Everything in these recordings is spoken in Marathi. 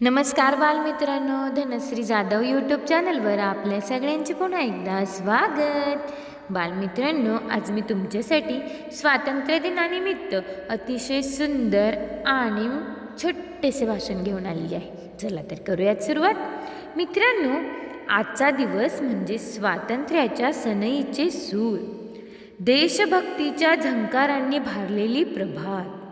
नमस्कार बालमित्रांनो धनश्री जाधव यूट्यूब चॅनलवर आपल्या सगळ्यांचे पुन्हा एकदा स्वागत. बालमित्रांनो आज मी तुमच्यासाठी स्वातंत्र्य दिनानिमित्त अतिशय सुंदर आणि छोटेसे भाषण घेऊन आली आहे. चला तर करूयात सुरुवात. मित्रांनो आजचा दिवस म्हणजे स्वातंत्र्याच्या सनईचे सूर. देशभक्तीच्या झंकारांनी भारलेली प्रभात.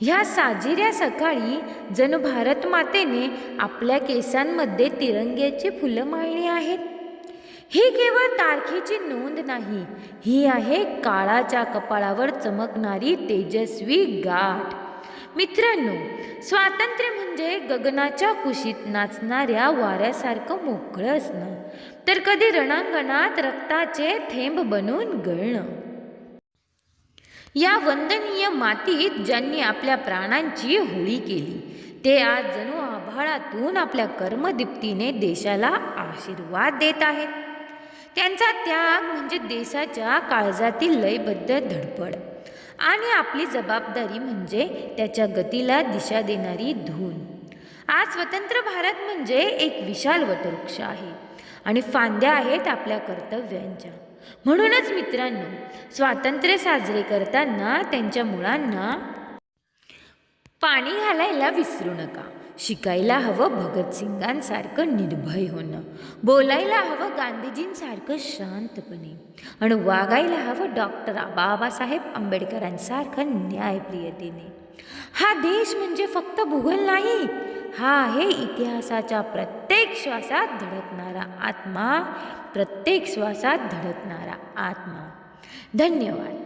ह्या साजेऱ्या सकाळी जणू भारतमातेने आपल्या केसांमध्ये तिरंग्याची फुलं माळली आहेत. ही केवळ तारखेची नोंद नाही ही आहे काळाच्या कपाळावर चमकणारी तेजस्वी गाठ. मित्रांनो स्वातंत्र्य म्हणजे गगनाच्या कुशीत नाचणाऱ्या वाऱ्यासारखं मोकळं असणं तर कधी रणांगणात रक्ताचे थेंब बनून गळणं. या वंदनीय मातीत ज्यांनी आपल्या प्राणांची होळी केली ते आज जणू आभाळातून आपल्या कर्मदीप्तीने देशाला आशीर्वाद देत आहेत. त्यांचा त्याग म्हणजे देशाच्या काळजातील लयबद्ध धडपड आणि आपली जबाबदारी म्हणजे त्याच्या गतीला दिशा देणारी धून. आज स्वतंत्र भारत म्हणजे एक विशाल वटवृक्ष आहे आणि फांद्या आहेत आपल्या कर्तव्यांच्या. म्हणूनच मित्रांनो स्वातंत्र्य साजरे करताना त्यांच्या मुळांना पाणी घालायला विसरू नका. शिकायला हवं भगतसिंगांसारखं निर्भय होणं. बोलायला हवं गांधीजींसारखं शांतपणे. आणि वागायला हवं डॉक्टर बाबासाहेब आंबेडकरांसारखं न्यायप्रियतेने. हा देश म्हणजे फक्त भूगोल नाही हा आहे इतिहासाच्या प्रत्येक श्वासात धडकणारा आत्मा प्रत्येक श्वासात धडकणारा आत्मा. धन्यवाद.